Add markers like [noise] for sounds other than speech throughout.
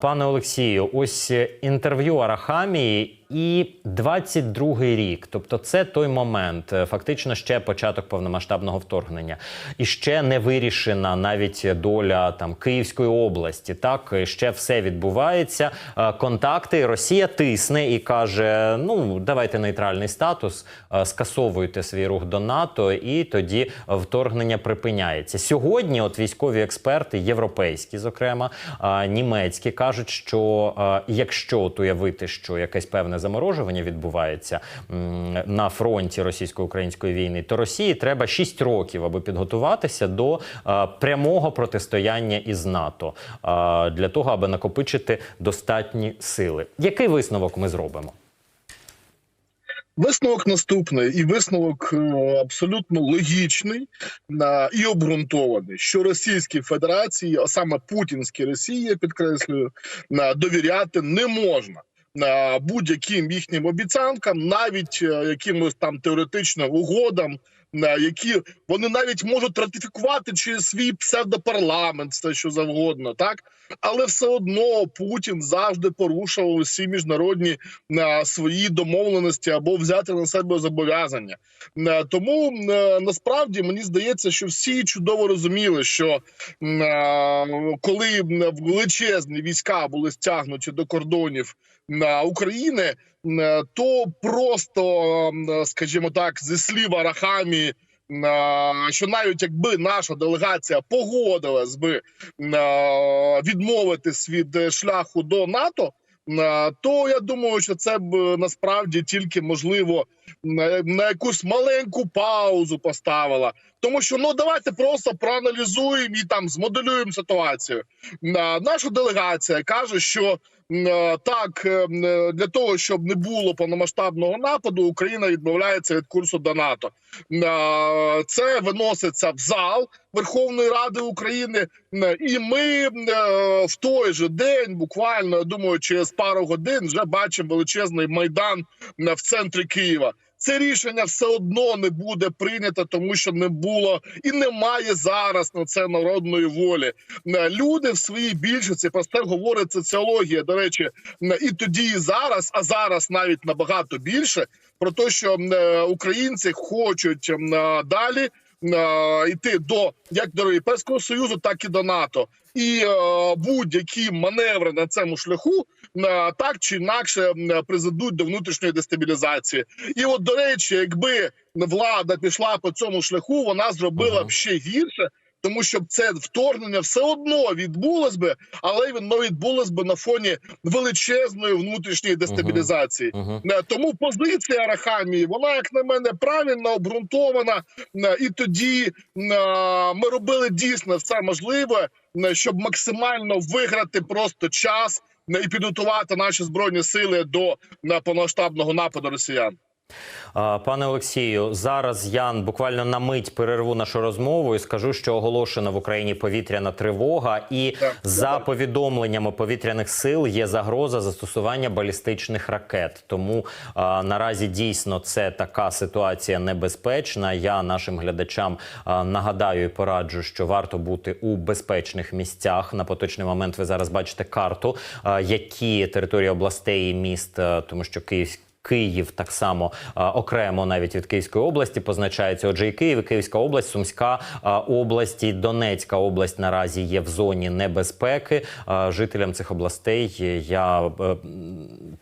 Пане Олексію, ось інтерв'ю Арахамії і 22-й рік. Тобто, це той момент, е, фактично ще початок повномасштабного вторгнення, і ще не вирішена навіть доля там Київської області. Так е, ще все відбувається. Е, Контакти Росія тисне і каже: ну давайте нейтральний статус, скасовуйте свій рух до НАТО, і тоді вторгнення припиняється. Сьогодні, от військові експерти, європейські, зокрема, німецькі, кажуть, що якщо от уявити, що якесь певне заморожування відбувається на фронті російсько-української війни, то Росії треба 6 років, аби підготуватися до прямого протистояння із НАТО для того, аби накопичити достатні сили. Який висновок ми зробимо? Висновок наступний, і висновок е, абсолютно логічний е, і обґрунтований, що Російській Федерації, а саме Путінській Росії, я підкреслюю, е, довіряти не можна. Е, Будь-яким їхнім обіцянкам, навіть е, якимось там теоретичним угодам, е, які вони навіть можуть ратифікувати через свій псевдопарламент, все що завгодно, так але все одно Путін завжди порушував усі міжнародні свої домовленості або взяти на себе зобов'язання. Тому насправді мені здається, що всі чудово розуміли, що коли величезні війська були стягнуті до кордонів України, м, е, то просто, м, скажімо так, зі слів Арахамії. е, Що навіть якби наша делегація погодилась би е, відмовитись від е, шляху до НАТО, е, то я думаю, що це б е, насправді тільки можливо на, якусь маленьку паузу поставила. Тому що ну давайте просто проаналізуємо і там змоделюємо ситуацію. Е, Наша делегація каже, що е, так е, е, для того, щоб не було повномасштабного нападу, Україна відмовляється від курсу до НАТО. Е, Це виноситься в зал Верховної Ради України, Е, і ми е, в той же день, буквально я думаю, через пару годин вже бачимо величезний майдан е, в центрі Києва. Це рішення все одно не буде прийнято, тому що не було і немає зараз на це народної волі. Е, Люди в своїй більшості про це говорить соціологія. До речі, е, і тоді, і зараз, а зараз навіть набагато більше про те, що е, українці хочуть далі йти до як до Європейського союзу, так і до НАТО. І е, будь-які маневри на цьому шляху е, так чи інакше е, призведуть до внутрішньої дестабілізації. І от до речі, якби влада пішла по цьому шляху, вона зробила б ще гірше. Тому що це вторгнення все одно відбулось би, але воно відбулось би на фоні величезної внутрішньої дестабілізації. Угу. Е, Тому позиція Арахамії, вона, як на мене, правильно обґрунтована. Е, І тоді е, ми робили дійсно все можливе, щоб максимально виграти просто час і підготувати наші збройні сили до повномасштабного нападу росіян. Пане Олексію, зараз я буквально на мить перерву нашу розмову і скажу, що оголошена в Україні повітряна тривога, і Так, за так. повідомленнями повітряних сил є загроза застосування балістичних ракет. Тому а, наразі дійсно це така ситуація небезпечна. Я нашим глядачам а, нагадаю і пораджу, що варто бути у безпечних місцях. На поточний момент ви зараз бачите карту, а, які території областей і міст, а, тому що Київський. Київ так само окремо навіть від Київської області позначається. Отже, і Київ, і Київська область, Сумська область і Донецька область наразі є в зоні небезпеки. Жителям цих областей я е,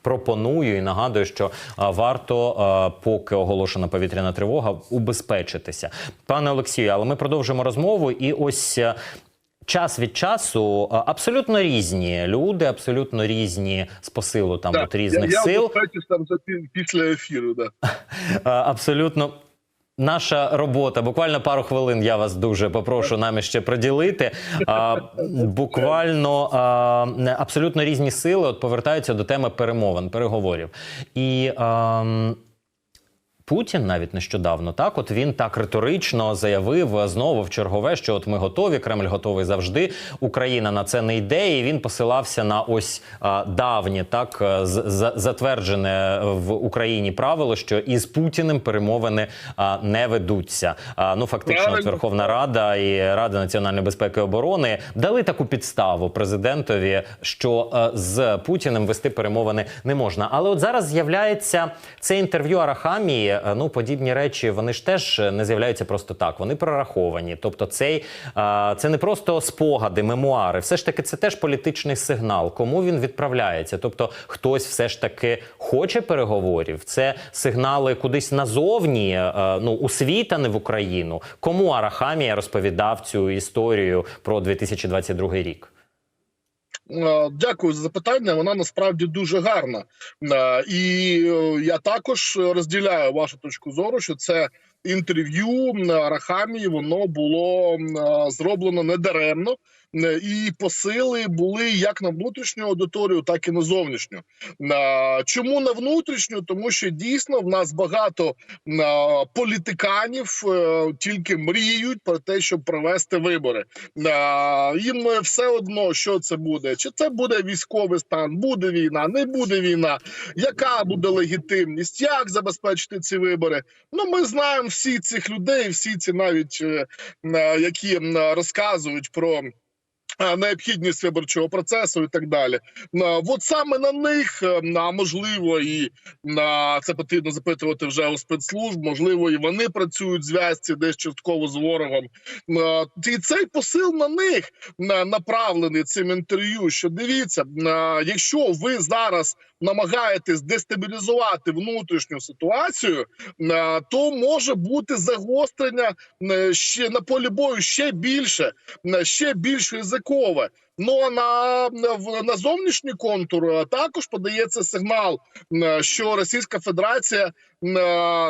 пропоную і нагадую, що варто, поки оголошена повітряна тривога, убезпечитися. Пане Олексію, але ми продовжимо розмову. І ось е, час від часу абсолютно різні люди, абсолютно різні з посилу там от різних я, сил. Я там за після ефіру. Да. [laughs] Абсолютно. Наша робота, буквально пару хвилин. Я вас дуже попрошу нам ще приділити. А, [laughs] буквально а, абсолютно різні сили от повертаються до теми перемовин, переговорів. І а, м, Путін навіть нещодавно так, от він так риторично заявив знову в чергове, що от ми готові, Кремль готовий завжди. Україна на це не йде. І він посилався на ось а, давнє, так е, з- затверджене в Україні правило, що із Путіним перемовини а, не ведуться. А, ну фактично, от Верховна Рада і Рада національної безпеки і оборони дали таку підставу президентові, що е, з Путіним вести перемовини не можна. Але от зараз з'являється це інтерв'ю Арахамії. Е, Ну, подібні речі, вони ж теж не з'являються просто так. Вони прораховані. Тобто, цей е, це не просто спогади, мемуари. Все ж таки, це теж політичний сигнал. Кому він відправляється? Тобто, хтось все ж таки хоче переговорів. Це сигнали кудись назовні, е, ну у світ, а не в Україну. Кому Арахамія розповідав цю історію про 2022 рік? Е, Дякую за запитання. Вона насправді дуже гарна. Е, І е, я також розділяю вашу точку зору, що це інтерв'ю на Рахамії воно було зроблено недаремно. Е, І посили були як на внутрішню аудиторію, так і на зовнішню. Е, Чому на внутрішню? Тому що дійсно в нас багато е, політиканів тільки мріють про те, щоб провести вибори. Їм все одно, що це буде. Чи це буде військовий стан, буде війна, не буде війна, яка буде легітимність, як забезпечити ці вибори? Ну, ми знаємо всі цих людей, всі ці навіть які розказують про. Е, Необхідність виборчого процесу і так далі. Е, От саме на них, е, а можливо, і на це потрібно запитувати вже у спецслужб. Можливо, і вони працюють зв'язці десь частково з ворогом. І цей посил на них направлений цим інтерв'ю. Що дивіться, якщо ви зараз намагаєтесь дестабілізувати внутрішню ситуацію, то може бути загострення ще на полі бою ще більше, ще більш ризикове. Ну на, на зовнішній контур е, також подається сигнал, е, що Російська Федерація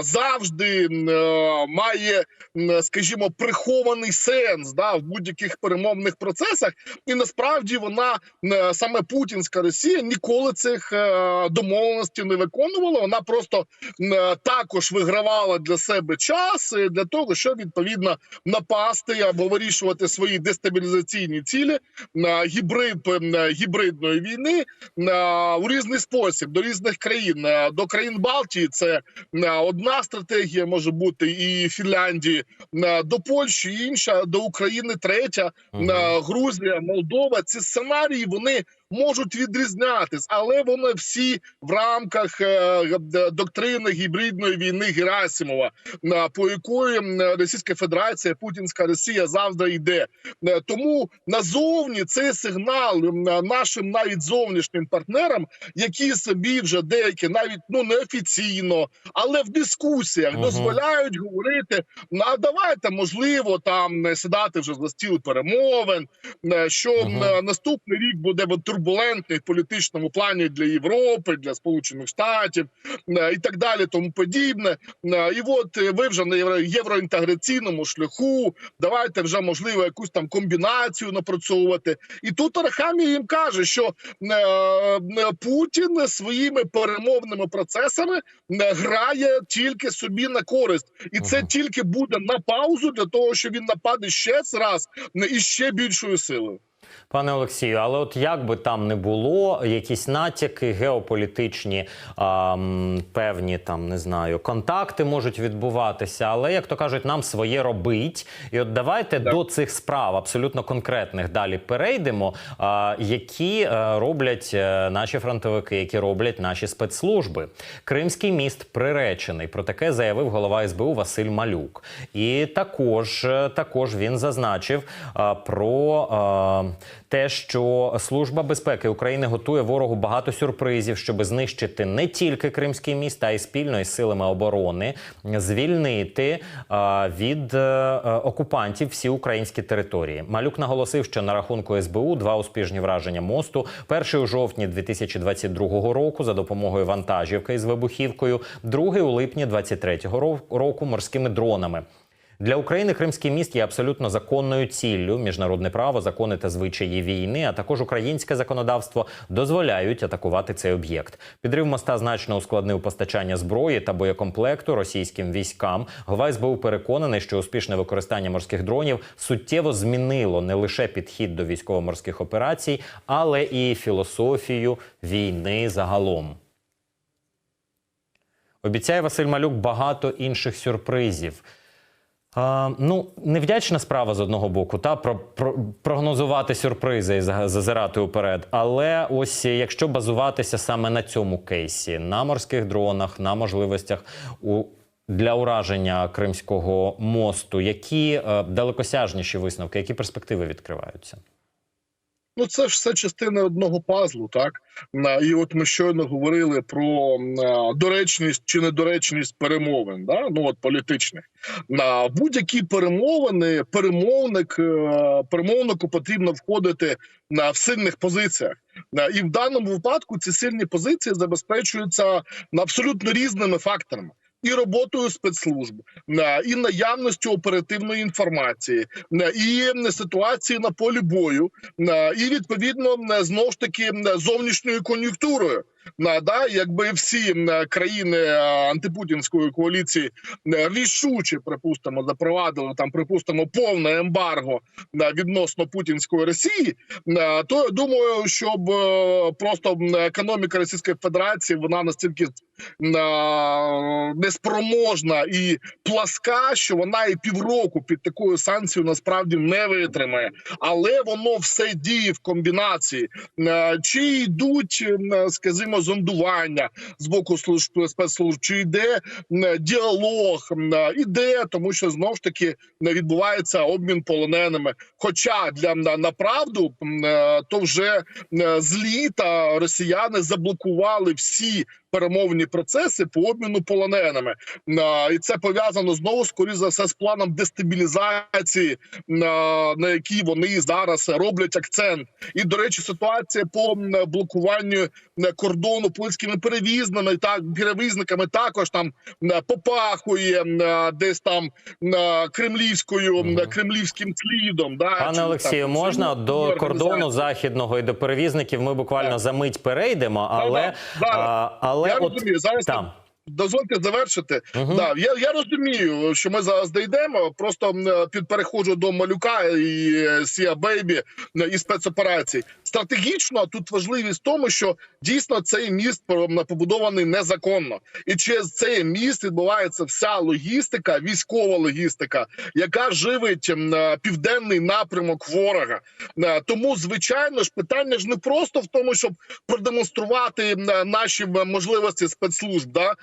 завжди е, має, е, скажімо, прихований сенс да, в будь-яких перемовних процесах, і насправді вона е, саме путінська Росія ніколи цих е, домовленостей не виконувала. Вона просто е, також вигравала для себе час е, для того, щоб відповідно напасти або вирішувати свої дестабілізаційні цілі на гібрид е, гібридної війни е, у різний спосіб до різних країн Е, до країн Балтії. Це е, одна стратегія може бути і Фінляндії е, до Польщі, інша до України, третя Мгм. е, Грузія, Молдова. Ці сценарії вони можуть відрізнятись, але вони всі в рамках е, доктрини гібридної війни Герасимова, по якої Російська Федерація, Путінська Росія завжди йде. Е, Тому назовні цей сигнал нашим навіть зовнішнім партнерам, які собі вже деякі навіть ну неофіційно, але в дискусіях Мгм. дозволяють говорити: ну а давайте можливо там не сідати вже за стіл перемовин, е, що е, наступний рік буде от турбулентний в політичному плані для Європи, для Сполучених Штатів е, і так далі, тому подібне. Е, І от е, ви вже на євро- євроінтеграційному шляху. Давайте вже можливо якусь там комбінацію напрацьовувати. І тут Арахамі їм каже, що Путін своїми перемовними процесами грає тільки собі на користь, і це тільки буде на паузу для того, що він нападе ще раз і ще більшою силою. Пане Олексію, але от як би там не було, якісь натяки геополітичні, а, м, певні там не знаю, контакти можуть відбуватися, але як то кажуть, нам своє робить. І от давайте Так. до цих справ абсолютно конкретних далі перейдемо, а, які е, роблять е, наші фронтовики, які роблять наші спецслужби. Кримський міст приречений. Про таке заявив голова СБУ Василь Малюк. І також, е, також він зазначив а, про а, те, що Служба безпеки України готує ворогу багато сюрпризів, щоб знищити не тільки Кримський міст, а й спільно із силами оборони звільнити від е, е, окупантів всі українські території. Малюк наголосив, що на рахунку СБУ два успішні враження мосту. Перший у жовтні 2022 року за допомогою вантажівки із вибухівкою, другий у липні 2023 ро- року морськими дронами. Для України Кримський міст є абсолютно законною ціллю. Міжнародне право, закони та звичаї війни, а також українське законодавство дозволяють атакувати цей об'єкт. Підрив моста значно ускладнив постачання зброї та боєкомплекту російським військам. Голова СБУ переконаний, що успішне використання морських дронів суттєво змінило не лише підхід до військово-морських операцій, але і філософію війни загалом. Обіцяє Василь Малюк багато інших сюрпризів. А, ну, невдячна справа з одного боку, та про, про прогнозувати сюрпризи і за- зазирати уперед. Але ось якщо базуватися саме на цьому кейсі, на морських дронах, на можливостях у. Для ураження Кримського мосту, які е, далекосяжніші висновки, які перспективи відкриваються? Ну, це ж все частина одного пазлу, так і от ми щойно говорили про доречність чи недоречність перемовин, да? ну от політичних на будь-які перемовини. Перемовник е, перемовнику потрібно входити на в сильних позиціях. І в даному випадку ці сильні позиції забезпечуються абсолютно різними факторами. І роботою спецслужб, і наявністю оперативної інформації, і ситуації на полі бою, і відповідно знову ж таки зовнішньою кон'юнктурою. Да, якби всі країни е, антипутінської коаліції е, рішуче, припустимо, запровадили там, припустимо, повне ембарго на відносно путінської Росії, е, то я думаю, щоб е, просто економіка Російської Федерації вона настільки е, неспроможна і пласка, що вона і півроку під такою санкцією насправді не витримає, але воно все діє в комбінації. Е, Чи йдуть, м, скажімо, зондування з боку служб спецслужб, чи йде діалог, іде, тому що знов ж таки відбувається обмін полоненими. Хоча для на, на правду е, то вже е, з літа росіяни заблокували всі перемовні процеси по обміну полоненими. І це пов'язано знову скоріше за все з планом дестабілізації, на, якій вони зараз роблять акцент. І до речі, ситуація по блокуванню кордону польськими перевізними так перевізниками також там попахує десь там кремлівською кремлівським слідом. Да, Пане Олексію, можна до кордону західного і до перевізників ми буквально за мить перейдемо, але, да, да. а, але Я от розумію зараз. там. Дозвольте завершити. Мгм. Да, я, я розумію, що ми зараз дійдемо. Просто під переходжу до малюка і Сія Бейбі е, і спецоперацій. Стратегічно тут важливість в тому, що дійсно цей міст побудований незаконно, і через цей міст відбувається вся логістика, військова логістика, яка живить південний напрямок ворога. Е, Тому, звичайно ж, питання ж не просто в тому, щоб продемонструвати наші можливості спецслужб, да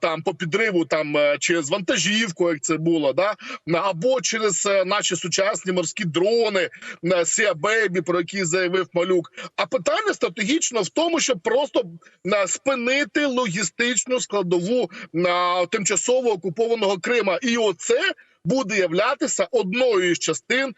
там по підриву, там е, через вантажівку, як це було, да або через е, наші сучасні морські дрони Сія Бейбі, про які заявив малюк. А питання стратегічно в тому, щоб просто спинити логістичну складову тимчасово окупованого Крима, і оце. Буде являтися одною із частин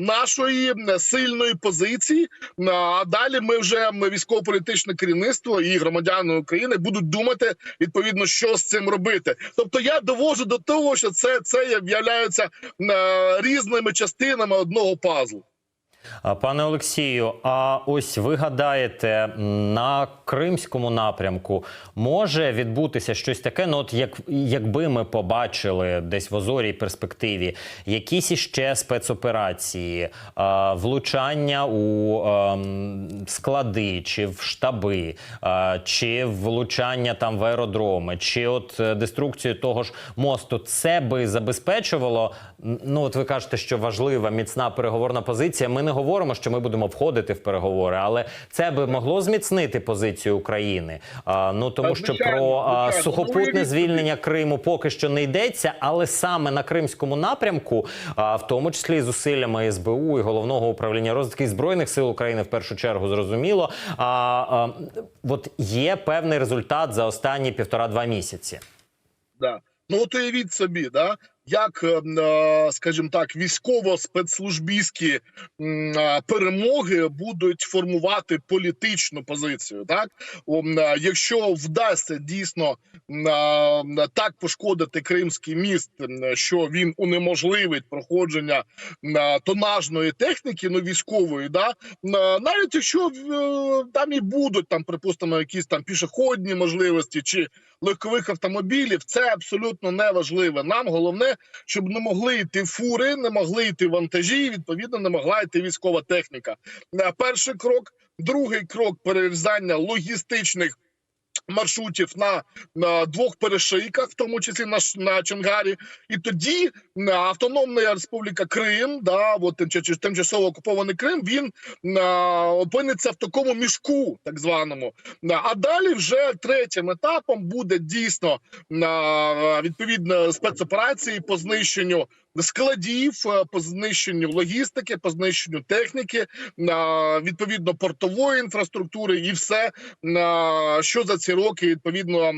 нашої м, сильної позиції. На- А далі ми вже військово-політичне керівництво і громадяни України будуть думати відповідно, що з цим робити. Тобто я довожу до того, що це, це являються е, різними частинами одного пазлу. Пане Олексію, а ось ви гадаєте, на кримському напрямку може відбутися щось таке? Ну, от як якби ми побачили десь в озорій перспективі якісь іще спецоперації, влучання у ем, склади чи в штаби, чи влучання там в аеродроми, чи от е, деструкцію того ж мосту, це би забезпечувало. Ну, от ви кажете, що важлива міцна переговорна позиція. Ми не говоримо, що ми будемо входити в переговори, але це би могло зміцнити позицію України. А, ну тому що про а. Сухопутне звільнення Криму поки що не йдеться, але саме на кримському напрямку, а, в тому числі зусиллями СБУ і головного управління розвитку і збройних сил України в першу чергу зрозуміло. А, а от є певний результат за останні півтора-два місяці. Да. Ну от уявіть собі, да як, е, е, скажімо так, військово-спецслужбійські е, перемоги будуть формувати політичну позицію. Так, якщо вдасться дійсно так пошкодити Кримський міст, що він унеможливить проходження тонажної техніки, ну військової, да навіть якщо там і будуть там, припустимо, якісь там пішохідні можливості чи легкових автомобілів, це абсолютно не важливо. Нам головне, щоб не могли йти фури, не могли йти вантажі, і, відповідно, не могла йти військова техніка. Е, Перший крок, другий крок перерізання логістичних. Маршрутів на, на двох перешийках, в тому числі на, на Чонгарі, і тоді на Автономна Республіка Крим, да, от тимча- тимчасово окупований Крим, він а, опиниться в такому мішку, так званому. А а далі вже третім етапом буде дійсно а, відповідно спецоперації по знищенню складів, е, по знищенню логістики, по знищенню техніки, а, відповідно портової інфраструктури, і все а, що за ці роки відповідно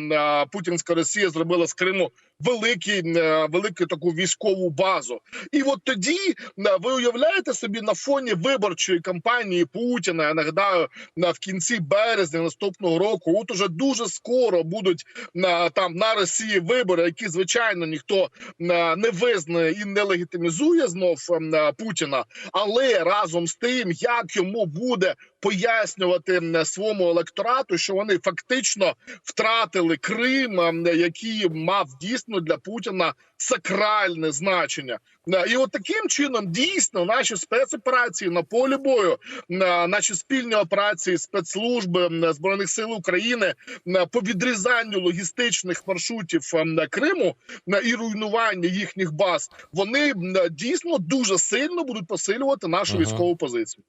путінська Росія зробила з Криму великий, е, велику таку військову базу. І от тоді е, ви уявляєте собі на фоні виборчої кампанії Путіна. Я нагадаю, на в кінці березня наступного року, от уже дуже скоро будуть на там на Росії вибори, які звичайно ніхто е, не визнає і не легітимізує знов е, Путіна. Але разом з тим, як йому буде пояснювати своєму електорату, що вони фактично втратили Крим, який мав дійсно для Путіна сакральне значення. Е, І от таким чином дійсно наші спецоперації на полі бою, е, наші спільні операції спецслужби збройних сил України е, по відрізанню логістичних маршрутів Криму і руйнуванню їхніх баз, вони дійсно дуже сильно будуть посилювати нашу військову позицію.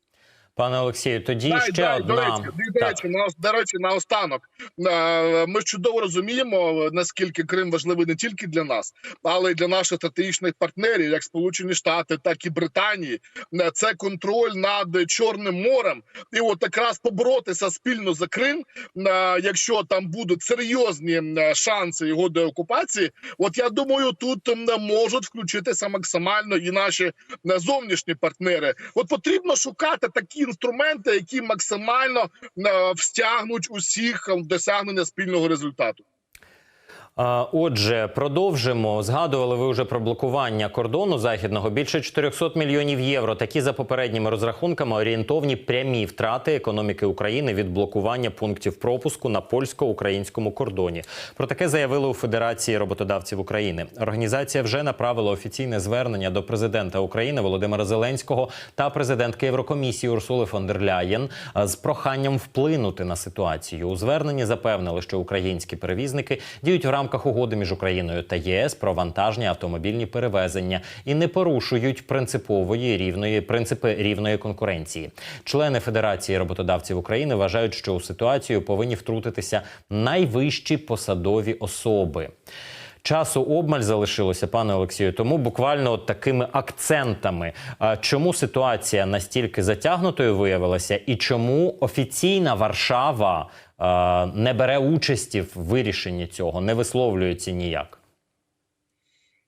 Пане Олексію, тоді Дай, ще дай, одна До речі, до речі, на, до речі, наостанок. Е, Ми чудово розуміємо, наскільки Крим важливий не тільки для нас, але й для наших стратегічних партнерів, як Сполучені Штати, так і Британії. Е, Це контроль над Чорним морем. І от якраз поборотися спільно за Крим, е, якщо там будуть серйозні шанси його деокупації. От я думаю, тут можуть включитися максимально і наші зовнішні партнери. От потрібно шукати такі інструменти, які максимально е, встягнуть усіх в досягнення спільного результату. Отже, продовжимо. Згадували ви вже про блокування кордону західного. Більше 400 мільйонів євро. Такі за попередніми розрахунками орієнтовні прямі втрати економіки України від блокування пунктів пропуску на польсько-українському кордоні. Про таке заявили у Федерації роботодавців України. Організація вже направила офіційне звернення до президента України Володимира Зеленського та президентки Єврокомісії Урсули фон дер Ляєн з проханням вплинути на ситуацію. У зверненні запевнили, що українські перевізники діють в рамках угоди між Україною та ЄС про вантажні автомобільні перевезення і не порушують принципової рівної принципи рівної конкуренції. Члени Федерації роботодавців України вважають, що у ситуацію повинні втрутитися найвищі посадові особи. Часу обмаль залишилося, пане Олексію. Тому буквально от такими акцентами. Чому ситуація настільки затягнутою виявилася, і чому офіційна Варшава не бере участі в вирішенні цього, не висловлюється ніяк?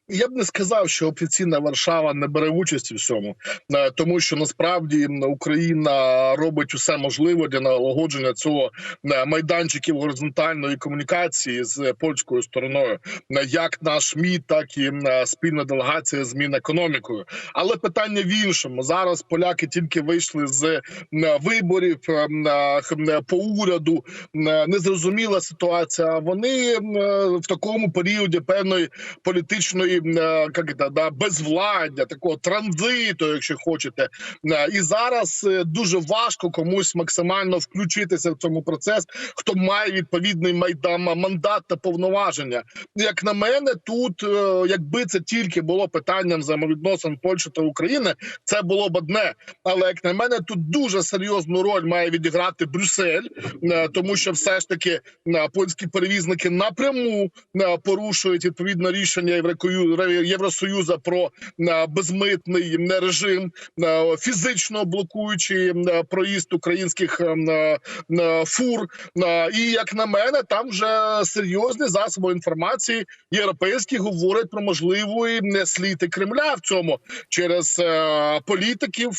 Я б не сказав, що офіційна Варшава не бере участі в цьому, е, тому що насправді Україна робить усе можливе для налагодження цього е, майданчиків горизонтальної комунікації з польською стороною, Е, як наш МІД, так і спільна делегація з Мінекономікою. Але питання в іншому зараз. Поляки тільки вийшли з виборів по уряду. Незрозуміла ситуація. Вони в такому періоді певної політичної м, е, як да, безвладдя, такого транзиту, якщо хочете. Е, І зараз е, дуже важко комусь максимально включитися в цьому процес, хто має відповідний майдан, мандат та повноваження. Як на мене, тут якби це тільки було питанням взаємовідносин Польщі та України, це було б одне. Але як на мене, тут дуже серйозну роль має відіграти Брюссель, тому що все ж таки польські перевізники напряму порушують відповідно рішення Єврокою Євросоюзу про е, безмитний режим, е, фізично блокуючи е, проїзд українських фур. І як на мене, там вже серйозні засоби інформації європейські говорять про можливий не слід Кремля в цьому через політиків,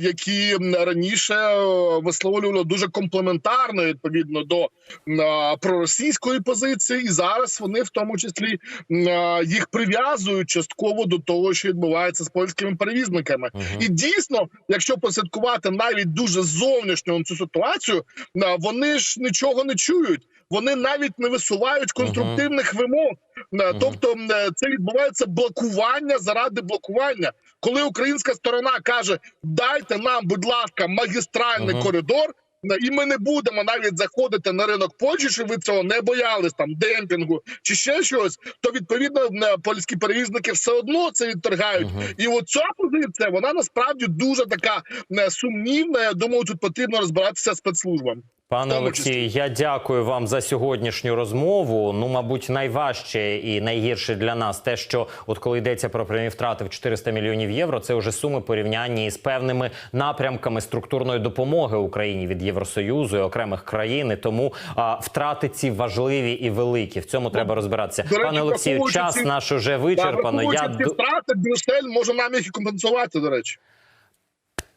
які раніше е, висловлювали дуже комплементарно відповідно до е, проросійської позиції, і зараз вони в тому числі е, їх прив'язують частково до того, що відбувається з польськими перевізниками. Мгм. І дійсно, якщо послідкувати навіть дуже зовнішньо цю ситуацію, е, вони ж нічого не чують. Вони навіть не висувають конструктивних вимог. Е, Мгм. Тобто, е, це відбувається блокування заради блокування. Коли українська сторона каже: дайте нам, будь ласка, магістральний Мгм. коридор. І ми не будемо навіть заходити на ринок Польщі, щоб ви цього не боялись там демпінгу чи ще щось. То відповідно е, польські перевізники все одно це відторгають. Мгм. І от ця позиція вона насправді дуже така е, сумнівна. Я думаю, тут потрібно розбиратися з спецслужбами. Пане. Олексію, я дякую вам за сьогоднішню розмову. Ну, мабуть, найважче і найгірше для нас те, що от коли йдеться про прямі втрати в 400 мільйонів євро, це вже суми порівнянні з певними напрямками структурної допомоги Україні від Євросоюзу і окремих країн. І Тому а, втрати ці важливі і великі. В цьому треба розбиратися. речі, Пане Олексію, час ці- наш уже вичерпано. Я ці втрати Брюссель може нам їх компенсувати. До речі,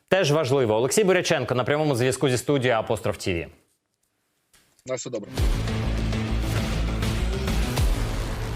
теж важливо. Олексій Буряченко на прямому зв'язку зі студією Апостроф ТІВІ. На все добре.